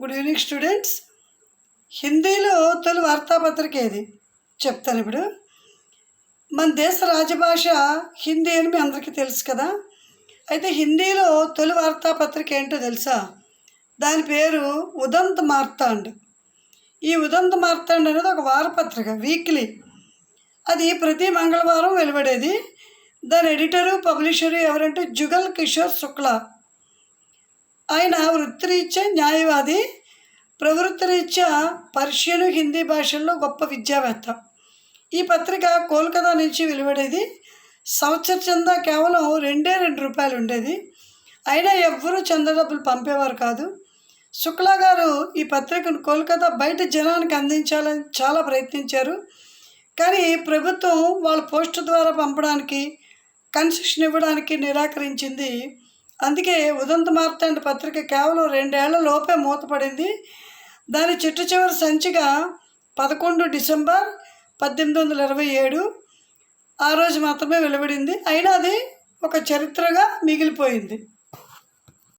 Good evening students హిందీలో తొలి వార్తాపత్రిక ఏది? చెప్తాను ఇప్పుడు. మన దేశ రాజభాష హిందీ అని మీ అందరికీ తెలుసు కదా. అయితే హిందీలో తొలి వార్తాపత్రిక ఏంటో తెలుసా? దాని పేరు ఉదంత్ మార్తాండ్. ఈ ఉదంత్ మార్తాండ్ అనేది ఒక వారపత్రిక వీక్లీ అది ప్రతి మంగళవారం వెలువడేది. దాని ఎడిటరు పబ్లిషరు ఎవరంటే జుగల్ కిషోర్ శుక్లా. ఆయన వృత్తిరీత్యా న్యాయవాది ప్రవృత్తిరీత్యా పర్షియను హిందీ భాషల్లో గొప్ప విద్యావేత్త. ఈ పత్రిక కోల్కతా నుంచి వెలువడేది. సంవత్సర చందా కేవలం రెండే రెండు రూపాయలు ఉండేది. అయినా ఎవ్వరూ చంద డబ్బులు పంపేవారు కాదు. శుక్లా గారు ఈ పత్రికను కోల్కతా బయట జనానికి అందించాలని చాలా ప్రయత్నించారు. కానీ ప్రభుత్వం వాళ్ళ పోస్టు ద్వారా పంపడానికి కన్సెషన్ ఇవ్వడానికి నిరాకరించింది అందుకే ఉదంత మార్తాండ పత్రిక కేవలం రెండేళ్ళ లోపే మూతపడింది. దాని చిట్టు చివరి సంచిగా పదకొండు డిసెంబర్ పద్దెనిమిది వందల ఇరవై ఏడు. ఆ రోజు మాత్రమే వెలువడింది. అయినా అది ఒక చరిత్రగా మిగిలిపోయింది.